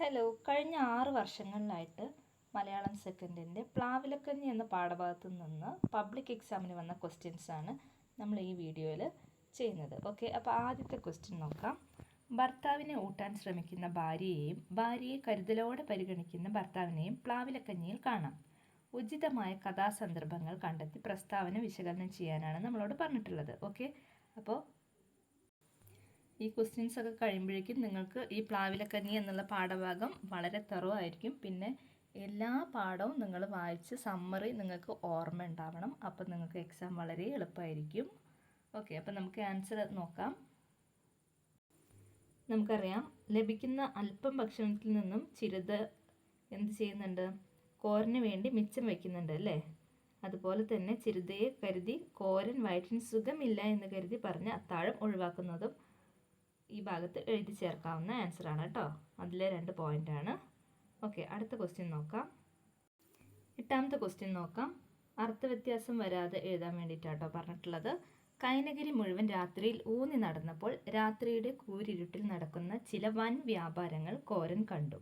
Hello കഴിഞ്ഞ ആറ് വർഷങ്ങളിലായിട്ട് മലയാളം സെക്കൻഡിന്റെ പ്ലാവിലക്കഞ്ഞി എന്ന പാഠഭാഗത്ത് നിന്ന് പബ്ലിക് എക്സാമിന് വന്ന ക്വസ്റ്റ്യൻസ് ആണ് നമ്മൾ ഈ വീഡിയോയിൽ ചെയ്യുന്നത്. ഓക്കെ അപ്പോൾ ആദ്യത്തെ ക്വസ്റ്റ്യൻ നോക്കാം. ഭർത്താവിനെ ഊട്ടാൻ ശ്രമിക്കുന്ന ഭാര്യയെയും ഭാര്യയെ കരുതലോടെ പരിഗണിക്കുന്ന ഭർത്താവിനെയും പ്ലാവിലക്കഞ്ഞിയിൽ കാണാം. ഉചിതമായ കഥാസന്ദർഭങ്ങൾ കണ്ടെത്തി പ്രസ്താവന വിശകലനം ചെയ്യാനാണ് നമ്മളോട് പറഞ്ഞിട്ടുള്ളത്. ഓക്കെ അപ്പോൾ ഈ ക്വസ്റ്റ്യൻസ് ഒക്കെ കഴിയുമ്പോഴേക്കും നിങ്ങൾക്ക് ഈ പ്ലാവിലക്കഞ്ഞി എന്നുള്ള പാഠഭാഗം വളരെ തെറോ ആയിരിക്കും. പിന്നെ എല്ലാ പാഠവും നിങ്ങൾ വായിച്ച് സമ്മറി നിങ്ങൾക്ക് ഓർമ്മ ഉണ്ടാവണം. അപ്പോൾ നിങ്ങൾക്ക് എക്സാം വളരെ എളുപ്പമായിരിക്കും. ഓക്കെ അപ്പോൾ നമുക്ക് ആൻസർ നോക്കാം. നമുക്കറിയാം ലഭിക്കുന്ന അല്പം ഭക്ഷണത്തിൽ നിന്നും ചിരുത് എന്ത് ചെയ്യുന്നുണ്ട്? കോരന് വേണ്ടി മിച്ചം വയ്ക്കുന്നുണ്ട് അല്ലേ? അതുപോലെ തന്നെ ചിരുതയെ കരുതി കോരൻ വയറ്റിന് സുഖമില്ല എന്ന് കരുതി പറഞ്ഞ് അത്താഴം ഒഴിവാക്കുന്നതും ഭാഗത്ത് എഴുതി ചേർക്കാവുന്ന ആൻസറാണ് കേട്ടോ. അതിലെ രണ്ട് പോയിന്റാണ് ഓക്കെ അടുത്ത ക്വസ്റ്റ്യൻ നോക്കാം. എട്ടാമത്തെ ക്വസ്റ്റ്യൻ നോക്കാം. അർത്ഥവ്യത്യാസം വരാതെ എഴുതാൻ വേണ്ടിയിട്ടാട്ടോ പറഞ്ഞിട്ടുള്ളത്. കൈനഗിരി മുഴുവൻ രാത്രിയിൽ ഊന്നി നടന്നപ്പോൾ രാത്രിയുടെ കൂരിരുട്ടിൽ നടക്കുന്ന ചില വൻ വ്യാപാരങ്ങൾ കോരൻ കണ്ടു.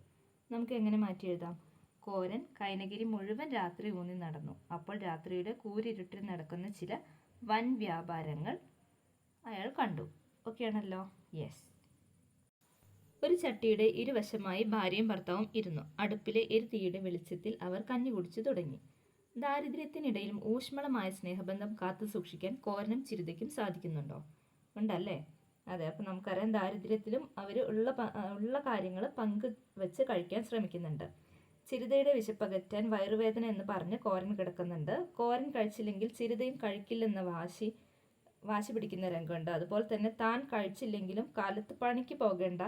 നമുക്ക് എങ്ങനെ മാറ്റി എഴുതാം? കോരൻ കൈനഗിരി മുഴുവൻ രാത്രി ഊന്നി നടന്നു. അപ്പോൾ രാത്രിയുടെ കൂരിരുട്ടിൽ നടക്കുന്ന ചില വൻ വ്യാപാരങ്ങൾ അയാൾ കണ്ടു. ഓക്കെ ആണല്ലോ? യെസ് ഒരു ചട്ടിയുടെ ഇരുവശമായി ഭാര്യയും ഭർത്താവും ഇരുന്നു. അടുപ്പിലെ എരുതീയുടെ വെളിച്ചത്തിൽ അവർ കഞ്ഞി കുടിച്ചു തുടങ്ങി. ദാരിദ്ര്യത്തിനിടയിലും ഊഷ്മളമായ സ്നേഹബന്ധം കാത്തു സൂക്ഷിക്കാൻ കോരനും ചിരുതയ്ക്കും സാധിക്കുന്നുണ്ടോ? ഉണ്ടല്ലേ? അതെ അപ്പം നമുക്കറിയാം ദാരിദ്ര്യത്തിലും അവർ ഉള്ള ഉള്ള കാര്യങ്ങൾ പങ്ക് വെച്ച് കഴിക്കാൻ ശ്രമിക്കുന്നുണ്ട്. ചിരുതയുടെ വിശപ്പകറ്റാൻ വയറുവേദന എന്ന് പറഞ്ഞ് കോരൻ കിടക്കുന്നുണ്ട്. കോരൻ കഴിച്ചില്ലെങ്കിൽ ചിരുതയും കഴിക്കില്ലെന്ന വാശി വാശി പിടിക്കുന്ന രംഗമുണ്ട്. അതുപോലെ തന്നെ താൻ കഴിച്ചില്ലെങ്കിലും കാലത്ത് പണിക്ക് പോകേണ്ട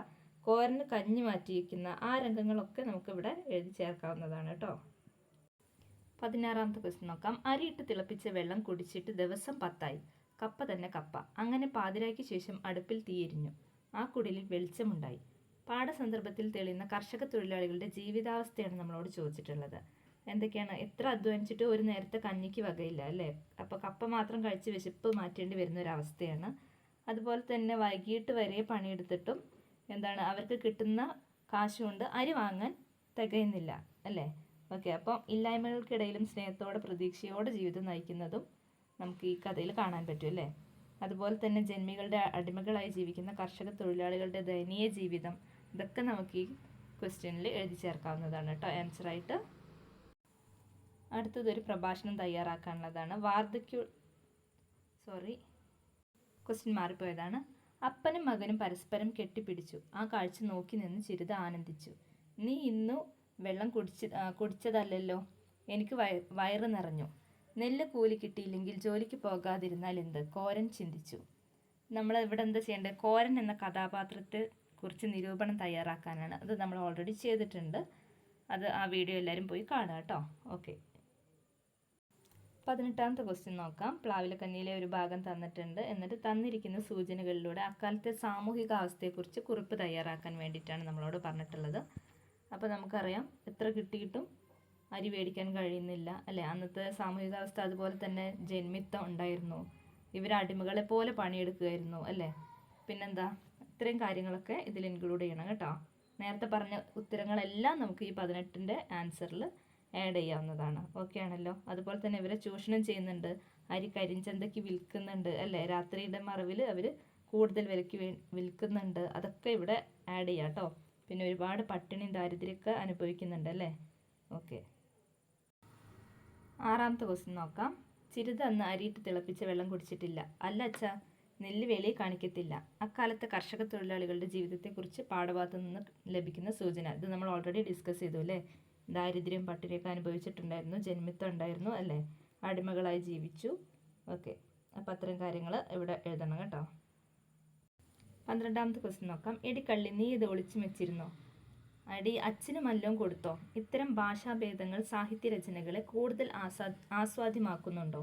കോരന് കഞ്ഞി മാറ്റിയിരിക്കുന്ന ആ രംഗങ്ങളൊക്കെ നമുക്കിവിടെ എഴുതി ചേർക്കാവുന്നതാണ് കേട്ടോ. പതിനാറാമത്തെ ക്വസ്റ്റ്യൻ നോക്കാം. അരിയിട്ട് തിളപ്പിച്ച വെള്ളം കുടിച്ചിട്ട് ദിവസം പത്തായി. കപ്പ തന്നെ കപ്പ. അങ്ങനെ പാതിരായ്ക്ക് ശേഷം അടുപ്പിൽ തീയെരിഞ്ഞു ആ കുടിലിൽ വെളിച്ചമുണ്ടായി. പാഠസന്ദർഭത്തിൽ തെളിയുന്ന കർഷക തൊഴിലാളികളുടെ ജീവിതാവസ്ഥയാണ് നമ്മളോട് ചോദിച്ചിട്ടുള്ളത്. എന്തൊക്കെയാണ്? എത്ര അധ്വാനിച്ചിട്ട് ഒരു നേരത്തെ കഞ്ഞിക്ക് വകയില്ല അല്ലേ? അപ്പോൾ കപ്പ മാത്രം കഴിച്ച് വിശപ്പ് മാറ്റേണ്ടി വരുന്ന ഒരു അവസ്ഥയാണ്. അതുപോലെ തന്നെ വൈകിട്ട് വരെ പണിയെടുത്തിട്ടും എന്താണ്? അവർക്ക് കിട്ടുന്ന കാശ് കൊണ്ട് അരി വാങ്ങാൻ തികയുന്നില്ല അല്ലേ? ഓക്കെ അപ്പം ഇല്ലായ്മകൾക്കിടയിലും സ്നേഹത്തോടെ പ്രതീക്ഷയോടെ ജീവിതം നയിക്കുന്നതും നമുക്ക് ഈ കഥയിൽ കാണാൻ പറ്റും അല്ലേ? അതുപോലെ തന്നെ ജന്മികളുടെ അടിമകളായി ജീവിക്കുന്ന കർഷക തൊഴിലാളികളുടെ ദയനീയ ജീവിതം ഇതൊക്കെ നമുക്ക് ഈ ക്വസ്റ്റ്യനിൽ എഴുതി ചേർക്കാവുന്നതാണ് കേട്ടോ. ആൻസറായിട്ട് അടുത്തതൊരു പ്രഭാഷണം തയ്യാറാക്കാനുള്ളതാണ്. വാർദ്ധക്യ സോറി ക്വസ്റ്റ്യൻ മാറിപ്പോയതാണ്. അപ്പനും മകനും പരസ്പരം കെട്ടിപ്പിടിച്ചു. ആ കാഴ്ച നോക്കി നിന്ന് ചിരിത ആനന്ദിച്ചു. നീ ഇന്നു വെള്ളം കുടിച്ച് കുടിച്ചതല്ലല്ലോ. എനിക്ക് വയറ് നിറഞ്ഞു. നെല്ല് കൂലി കിട്ടിയില്ലെങ്കിൽ ജോലിക്ക് പോകാതിരുന്നാൽ എന്ത്? കോരൻ ചിന്തിച്ചു. നമ്മൾ ഇവിടെ എന്താ ചെയ്യേണ്ടത്? കോരൻ എന്ന കഥാപാത്രത്തെ കുറിച്ച് നിരൂപണം തയ്യാറാക്കാനാണ്. അത് നമ്മൾ ഓൾറെഡി ചെയ്തിട്ടുണ്ട്. അത് ആ വീഡിയോ എല്ലാവരും പോയി കാണുക കേട്ടോ. ഓക്കെ പതിനെട്ടാമത്തെ ക്വസ്റ്റ്യൻ നോക്കാം. പ്ലാവിലക്കന്നിയിലെ ഒരു ഭാഗം തന്നിട്ടുണ്ട്. എന്നിട്ട് തന്നിരിക്കുന്ന സൂചനകളിലൂടെ അക്കാലത്തെ സാമൂഹിക അവസ്ഥയെക്കുറിച്ച് കുറിപ്പ് തയ്യാറാക്കാൻ വേണ്ടിയിട്ടാണ് നമ്മളോട് പറഞ്ഞിട്ടുള്ളത്. അപ്പോൾ നമുക്കറിയാം എത്ര കിട്ടിയിട്ടും അരി മേടിക്കാൻ കഴിയുന്നില്ല അല്ലേ? അന്നത്തെ സാമൂഹികാവസ്ഥ അതുപോലെ തന്നെ ജന്മിത്തം ഉണ്ടായിരുന്നു. ഇവർ അടിമകളെ പോലെ പണിയെടുക്കുമായിരുന്നു അല്ലേ? പിന്നെന്താ? ഇത്രയും കാര്യങ്ങളൊക്കെ ഇതിൽ ഇൻക്ലൂഡ് ചെയ്യണം കേട്ടോ. നേരത്തെ പറഞ്ഞ ഉത്തരങ്ങളെല്ലാം നമുക്ക് ഈ പതിനെട്ടിന്റെ ആൻസറിൽ ആഡ് ചെയ്യാവുന്നതാണ്. ഓക്കെ ആണല്ലോ? അതുപോലെ തന്നെ ഇവരെ ചൂഷണം ചെയ്യുന്നുണ്ട്. അരി കരിഞ്ചന്തയ്ക്ക് വിൽക്കുന്നുണ്ട് അല്ലേ? രാത്രിയുടെ മറവിൽ അവർ കൂടുതൽ വിലയ്ക്ക് വിൽക്കുന്നുണ്ട്. അതൊക്കെ ഇവിടെ ആഡ് ചെയ്യാം കേട്ടോ. പിന്നെ ഒരുപാട് പട്ടിണിയും ദാരിദ്ര്യമൊക്കെ അനുഭവിക്കുന്നുണ്ട് അല്ലേ? ഓക്കെ ആറാമത്തെ ക്വസ്റ്റ്യൻ നോക്കാം. ചിരുത അന്ന് അരിയിട്ട് തിളപ്പിച്ച വെള്ളം കുടിച്ചിട്ടില്ല. അല്ല അച്ഛാ നെല്ല് വേലയെ കാണിക്കത്തില്ല. അക്കാലത്തെ കർഷക തൊഴിലാളികളുടെ ജീവിതത്തെക്കുറിച്ച് പാഠഭാഗത്തു നിന്ന് ലഭിക്കുന്ന സൂചന. ഇത് നമ്മൾ ഓൾറെഡി ഡിസ്കസ് ചെയ്തു അല്ലേ? ദാരിദ്ര്യം പട്ടിണിയൊക്കെ അനുഭവിച്ചിട്ടുണ്ടായിരുന്നു ജന്മിത്തം ഉണ്ടായിരുന്നു അല്ലേ? അടിമകളായി ജീവിച്ചു. ഓക്കെ അപ്പം അത്തരം കാര്യങ്ങൾ ഇവിടെ എഴുതണം കേട്ടോ. പന്ത്രണ്ടാമത്തെ ക്വസ്റ്റ്യൻ നോക്കാം. എടി കള്ളി നീ ഇത് ഒളിച്ചു വെച്ചിരുന്നോ? അടി അച്ഛനും അല്ലവും കൊടുത്തോ? ഇത്തരം ഭാഷാഭേദങ്ങൾ സാഹിത്യരചനകളെ കൂടുതൽ ആസ്വാ ആസ്വാദ്യമാക്കുന്നുണ്ടോ?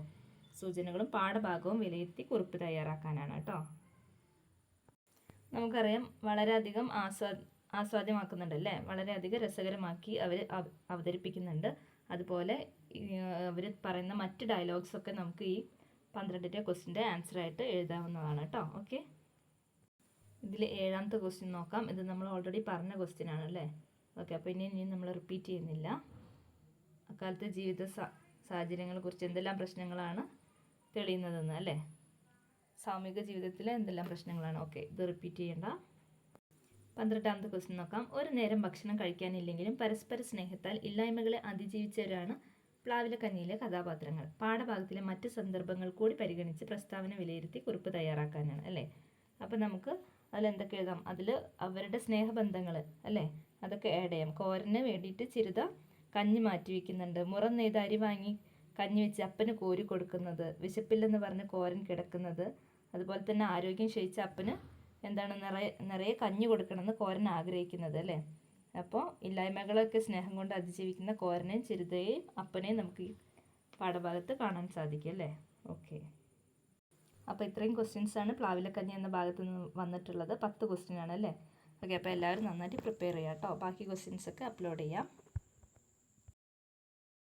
സൂചനകളും പാഠഭാഗവും വിലയിരുത്തി കുറിപ്പ് തയ്യാറാക്കാനാണ് കേട്ടോ. നമുക്കറിയാം വളരെയധികം ആസ്വാ ആസ്വാദ്യമാക്കുന്നുണ്ട് അല്ലേ വളരെയധികം രസകരമാക്കി അവർ അവതരിപ്പിക്കുന്നുണ്ട്. അതുപോലെ അവർ പറയുന്ന മറ്റ് ഡയലോഗ്സൊക്കെ നമുക്ക് ഈ പന്ത്രണ്ടിന്റെ ക്വസ്റ്റിന്റെ ആൻസറായിട്ട് എഴുതാവുന്നതാണ് കേട്ടോ. ഓക്കെ? ഇതിൽ ഏഴാമത്തെ ക്വസ്റ്റ്യൻ നോക്കാം. ഇത് നമ്മൾ ഓൾറെഡി പറഞ്ഞ ക്വസ്റ്റ്യൻ ആണ് അല്ലേ ഓക്കെ അപ്പോൾ ഇനി ഇനി നമ്മൾ റിപ്പീറ്റ് ചെയ്യുന്നില്ല. അക്കാലത്തെ ജീവിത സാഹചര്യങ്ങളെക്കുറിച്ച് എന്തെല്ലാം പ്രശ്നങ്ങളാണ് തെളിയുന്നതെന്ന് അല്ലേ? സാമൂഹിക ജീവിതത്തിലെ എന്തെല്ലാം പ്രശ്നങ്ങളാണ്? ഓക്കെ ഇത് റിപ്പീറ്റ് ചെയ്യണ്ട. പന്ത്രണ്ടാമത്തെ ക്വസ്റ്റ്യൻ നോക്കാം. ഒരു നേരം ഭക്ഷണം കഴിക്കാനില്ലെങ്കിലും പരസ്പര സ്നേഹത്താൽ ഇല്ലായ്മകളെ അതിജീവിച്ചവരാണ് പ്ലാവിലക്കഞ്ഞിയിലെ കഥാപാത്രങ്ങൾ. പാഠഭാഗത്തിലെ മറ്റ് സന്ദർഭങ്ങൾ കൂടി പരിഗണിച്ച് പ്രസ്താവന വിലയിരുത്തി കുറിപ്പ് തയ്യാറാക്കാനാണ് അല്ലേ? അപ്പം നമുക്ക് അതിലെന്തൊക്കെ എഴുതാം? അതിൽ അവരുടെ സ്നേഹബന്ധങ്ങൾ അല്ലേ? അതൊക്കെ ആഡ് ചെയ്യാം. കോരനെ വേണ്ടിയിട്ട് ചിരുത കഞ്ഞി മാറ്റി വയ്ക്കുന്നുണ്ട് മുറം നെയ്ത് അരി വാങ്ങി കഞ്ഞി വെച്ച് അപ്പന് കോരി കൊടുക്കുന്നത്. വിശപ്പില്ലെന്ന് പറഞ്ഞ് കോരൻ കിടക്കുന്നത്. അതുപോലെ തന്നെ ആരോഗ്യം ക്ഷയിച്ച അപ്പന് എന്താണ് നിറയെ നിറയെ കഞ്ഞി കൊടുക്കണമെന്ന് കോരൻ ആഗ്രഹിക്കുന്നത് അല്ലേ? അപ്പോൾ ഇല്ലായ്മകളൊക്കെ സ്നേഹം കൊണ്ട് അതിജീവിക്കുന്ന കോരനെയും ചിരുതയെയും അപ്പനെയും നമുക്ക് ഈ പാഠഭാഗത്ത് കാണാൻ സാധിക്കും അല്ലേ? ഓക്കെ അപ്പോൾ ഇത്രയും ക്വസ്റ്റ്യൻസ് ആണ് പ്ലാവിലക്കഞ്ഞി എന്ന ഭാഗത്ത് നിന്ന് വന്നിട്ടുള്ളത്. പത്ത് ക്വസ്റ്റ്യൻ ആണ് അല്ലേ? ഓക്കെ അപ്പോൾ എല്ലാവരും നന്നായിട്ട് പ്രിപ്പയർ ചെയ്യാം കേട്ടോ ബാക്കി ക്വസ്റ്റ്യൻസ് ഒക്കെ അപ്ലോഡ് ചെയ്യാം.